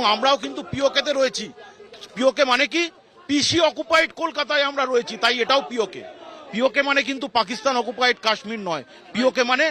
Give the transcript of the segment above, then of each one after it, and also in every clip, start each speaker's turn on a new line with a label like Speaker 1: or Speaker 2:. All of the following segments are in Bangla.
Speaker 1: এবং আমরাও কিন্তু পিওকেতে রয়েছি। পিওকে মানে কি? পিসি অকুপাইড কলকাতায় আমরা রয়েছি, তাই এটাও পিওকে। পিওকে মানে কিন্তু পাকিস্তান অকুপাইড কাশ্মীর নয়। পিওকে মানে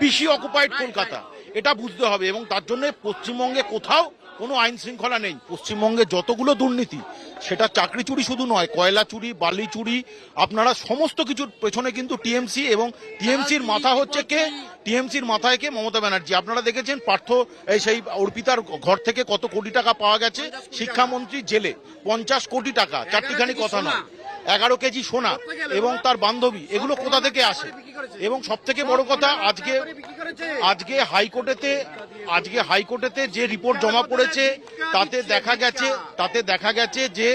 Speaker 1: পিসি অকুপাইড কলকাতা। এটা বুঝতে হবে এবং তার জন্য পশ্চিমবঙ্গে কোথাও কোনো আইন শৃঙ্খলা নেই। পশ্চিমবঙ্গে যতগুলো দুর্নীতি সেটা চাকরি চুরি শুধু নয় কয়লা চুরি বালি চুরি আপনারা সমস্ত কিছুর পেছনে কিন্তু টিএমসি এবং টিএমসির মাথা হচ্ছে কে? টিএমসির মাথায় কে? মমতা ব্যানার্জি। আপনারা দেখেছেন পার্থ এই সেই অর্পিতার ঘর থেকে কত কোটি টাকা পাওয়া গেছে? শিক্ষামন্ত্রী জেলে পঞ্চাশ কোটি টাকা। চারটিখানি কথা নয়। এগারো কেজি সোনা এবং তার বান্ধবী এগুলো কোথা থেকে আসে? এবং সব থেকে বড় কথা আজকে আজকে হাইকোর্টেতে আজকে হাইকোর্টেতে যে রিপোর্ট জমা পড়েছে, তাতে দেখা গেছে, তাতে দেখা গেছে যে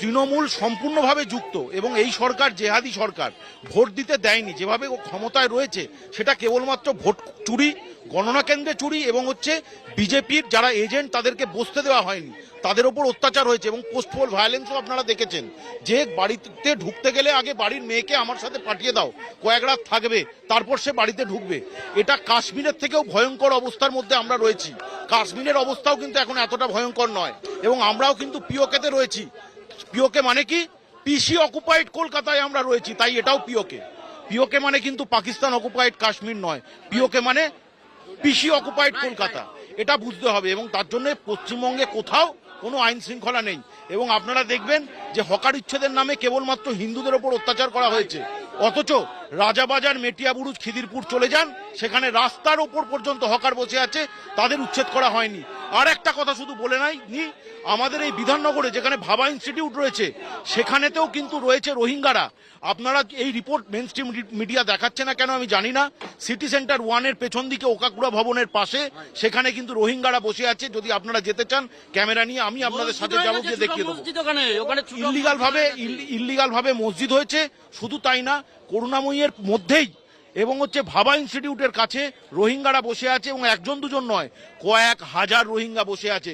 Speaker 1: তৃণমূল সম্পূর্ণভাবে যুক্ত এবং এই সরকার জেহাদি সরকার ভোট দিতে দেয়নি। যেভাবে ক্ষমতায় রয়েছে, সেটা কেবলমাত্র ভোট চুরি, গণনা কেন্দ্রে চুরি এবং হচ্ছে বিজেপির যারা এজেন্ট, তাদেরকে বসতে দেওয়া হয়নি। তাদের ওপর অত্যাচার হয়েছে এবং পোস্টপোল ভায়োলেন্সও আপনারা দেখেছেন। যে বাড়িতে ঢুকতে গেলে আগে বাড়ির মেয়েকে আমার সাথে পাঠিয়ে দাও, কয়েক রাত থাকবে, তারপর সে বাড়িতে ঢুকবে। এটা কাশ্মীরের থেকেও ভয়ঙ্কর অবস্থার মধ্যে আমরা রয়েছি। কাশ্মীরের অবস্থাও কিন্তু এখন এতটা ভয়ঙ্কর নয় এবং আমরাও কিন্তু পিওকেতে রয়েছি। পিওকে মানে কি? পিসি অকুপাইড কলকাতায় আমরা রয়েছি, তাই এটাও পিওকে। পিওকে মানে কিন্তু পাকিস্তান অকুপাইড কাশ্মীর নয়। পিওকে মানে পিসি অকুপাইড কলকাতা। এটা বুঝতে হবে এবং তার জন্য পশ্চিমবঙ্গে কোথাও কোনো আইন শৃঙ্খলা নেই। এবং আপনারা দেখবেন যে হকার ইচ্ছেদের নামে কেবলমাত্র হিন্দুদের ওপর অত্যাচার করা হয়েছে। অথচ রাজাবাজার মেটিয়াবুরুজ খিদিরপুর চলে যান, সেখানে রাস্তার ওপর পর্যন্ত হকার বসে আছে, তাদের উচ্ছেদ করা হয়নি। আর একটা কথা শুধু বলে নাই নি আমাদের এই বিধাননগরে যেখানে ভাবা ইনস্টিটিউট রয়েছে সেখানেতেও কিন্তু রয়েছে রোহিঙ্গারা। আপনারা এই রিপোর্ট মেন স্ট্রিম মিডিয়া দেখাচ্ছে না কেন আমি জানি না। সিটি সেন্টার ওয়ানের পেছন দিকে ওকাকুড়া ভবনের পাশে সেখানে কিন্তু রোহিঙ্গারা বসে আছে। যদি আপনারা যেতে চান ক্যামেরা নিয়ে আমি আপনাদের সাথে যাব গিয়ে দেখিয়ে দেবো।
Speaker 2: ওখানে
Speaker 1: ভাবে ইল্লিগাল ভাবে মসজিদ হয়েছে। শুধু তাই না করুণাময়ীর মধ্যেই এবং হচ্ছে ভাবা ইনস্টিটিউটের কাছে রোহিঙ্গারা বসে আছে এবং একজন দুজন নয় কয়েক হাজার রোহিঙ্গা বসে আছে।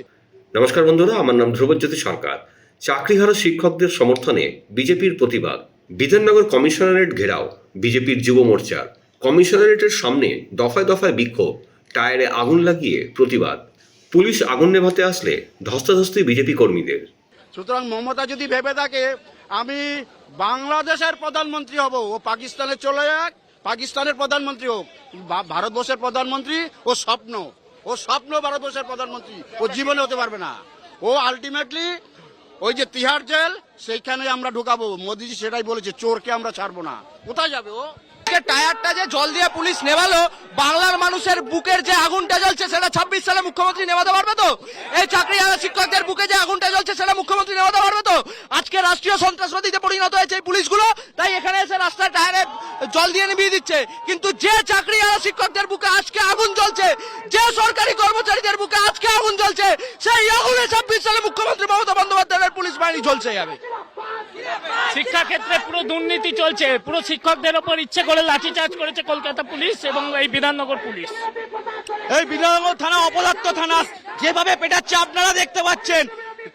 Speaker 3: নমস্কার বন্ধুরা আমার নাম ধ্রুবজ্যোতি সরকার। চাকরিহারা শিক্ষকদের সমর্থনে বিজেপির প্রতিবাদ। বিধাননগর কমিশনারেট ঘেরাও বিজেপির যুব মোর্চার কমিশনারেটের সামনে দফায় দফায় বিক্ষোভ টায়ারে আগুন লাগিয়ে প্রতিবাদ। পুলিশ আগুন নেভাতে আসলে ধস্তাধস্তি বিজেপি কর্মীদের।
Speaker 2: সুতরাং মমতা যদি ভেবে থাকে আমি বাংলাদেশের প্রধানমন্ত্রী হব ও পাকিস্তানে চলে যাক পাকিস্তানের প্রধানমন্ত্রী হোক ভারতবর্ষের প্রধানমন্ত্রী ও স্বপ্ন ও স্বপ্ন ভারতবর্ষের প্রধানমন্ত্রী, ও জীবনে হতে পারবে না। ও আলটিমেটলি ওই যে তিহার জেল, সেইখানে আমরা ঢুকাবো। মোদিজি সেটাই বলেছে, চোরকে আমরা ছাড়বো না। কোথায় যাবে ও?
Speaker 4: আজকে টায়ারটা যে জল দিয়ে পুলিশ নেভালো, বাংলার মানুষের বুকের যে আগুনটা জ্বলছে সেটা ছাব্বিশ সালে মুখ্যমন্ত্রী নেভাতে পারবে তো? এই চাকরি শিক্ষকদের বুকে যে আগুনটা জ্বলছে সেটা মুখ্যমন্ত্রী নেভাতে পারবে তো? আজকে রাষ্ট্রীয় সন্ত্রাসবাদীতে পরিণত হয়েছে এই পুলিশগুলো, তাই এখানে এসে রাস্তায় টায়ারে জল দিয়ে নিভিয়ে দিচ্ছে। কিন্তু যে চাকরি শিক্ষকদের বুকে আজকে আগুন জ্বলছে, যে সরকারি কর্মচারীদের বুকে আজকে আগুন জ্বলছে, সেই আগুনে ছাব্বিশ সালে মুখ্যমন্ত্রী মমতা বন্দ্যোপাধ্যায়ের পুলিশ বাহিনী জ্বলছে যাবে
Speaker 5: শিক্ষা ক্ষেত্রে পুরো দুর্নীতি চলছে। পুরো শিক্ষকদের ওপর ইচ্ছে করে লাঠিচার্জ করেছে কলকাতা পুলিশ এবং এই বিধাননগর পুলিশ।
Speaker 4: এই বিধাননগর থানা অপদার্থ থানা, যেভাবে পেটাচ্ছে আপনারা দেখতে পাচ্ছেন।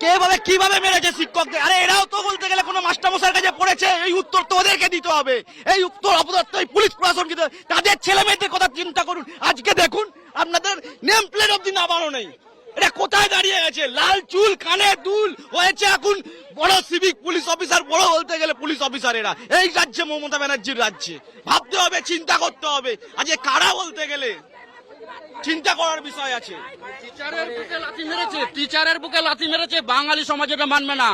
Speaker 4: কীভাবে কীভাবে মেরেছে শিক্ষকদের? আরে এরাও তো বলতে গেলে কোনো মাস্টারমশাইয়ের কাছে পড়েছে, এই উত্তর তো ওদেরকে দিতে হবে। এই উত্তর অপদার্থ, এই পুলিশ প্রশাসন কিন্তু তাদের ছেলে মেয়েদের কথা চিন্তা করুন। আজকে দেখুন, আপনাদের নেম প্লেট অব্দি নামানো নেই। এটা কোথায় দাঁড়িয়ে গেছে? লাল চুল, কানে দুল। হয়েছে এখন বড় সিভিক পুলিশ অফিসার বড় বলতে গেলে পুলিশ অফিসার এরা। এই রাজ্যে মমতা ব্যানার্জির রাজ্যে। ভাবতে হবে, চিন্তা করতে হবে। আজকে কারা বলতে গেলে? চিন্তা করার বিষয় আছে।
Speaker 2: টিচারের বুকে লাথি মেরেছে, টিচারের বুকে লাথি মেরেছে, বাঙালি সমাজ এটা মানবে না।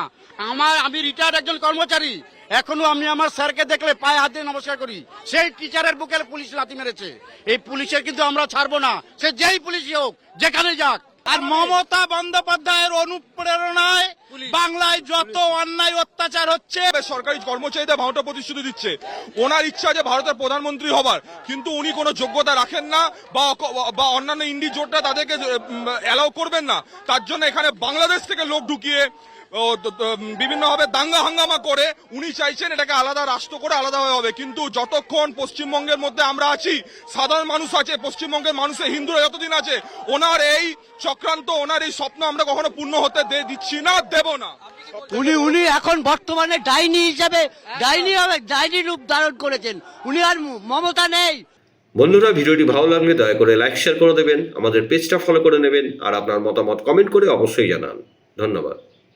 Speaker 2: আমার, আমি রিটায়ার্ড একজন কর্মচারী। এখনও আমি আমার স্যারকে দেখলে পায়ে হাত দিয়ে নমস্কার করি। সেই টিচারের বুকে পুলিশ লাথি মেরেছে। এই পুলিশের কিন্তু আমরা ছাড়বো না। সে যেই পুলিশই হোক যেখানে যাক
Speaker 4: আর মমতা বন্দ্যোপাধ্যায়ের অনুপ্রেরণায় বাংলায় যত অন্যায় অত্যাচার হচ্ছে
Speaker 6: সরকারি কর্মচারীদের ভাওটা প্রতিশ্রুতি দিচ্ছে। ওনার ইচ্ছা যে ভারতের প্রধানমন্ত্রী হবার কিন্তু উনি কোনো যোগ্যতা রাখেন না বা বা অন্যান্য ইন্ডি জোটটা তাদেরকে অ্যালাউ করবেন না। তার জন্য এখানে বাংলাদেশ থেকে লোক ঢুকিয়ে বিভিন্নভাবে দাঙ্গা হাঙ্গামা করে উনি চাইছেন এটাকে আলাদা রাষ্ট্র করে আলাদা হয়ে হবে। কিন্তু যতক্ষণ পশ্চিমবঙ্গের মধ্যে আমরা আছি সাধারণ মানুষ আছে পশ্চিমবঙ্গের মানুষের হিন্দুরা যতদিন আছে ওনার এই চক্রান্ত ওনার এই স্বপ্ন আমরা কখনো পূর্ণ হতে দে- দিচ্ছি না দেব না।
Speaker 4: উনি উনি এখন বর্তমানে ডাইনি হিসাবে ডাইনি হবে ডাইনি রূপ ধারণ করেছেন। উনি আর ম- মমতা নেই।
Speaker 3: বন্ধুরা ভিডিওটি ভালো লাগলে দয়া করে লাইক শেয়ার করে দেবেন। আমাদের পেজটা ফলো করে নেবেন। আর আপনার মতামত কমেন্ট করে অবশ্যই জানান। ধন্যবাদ।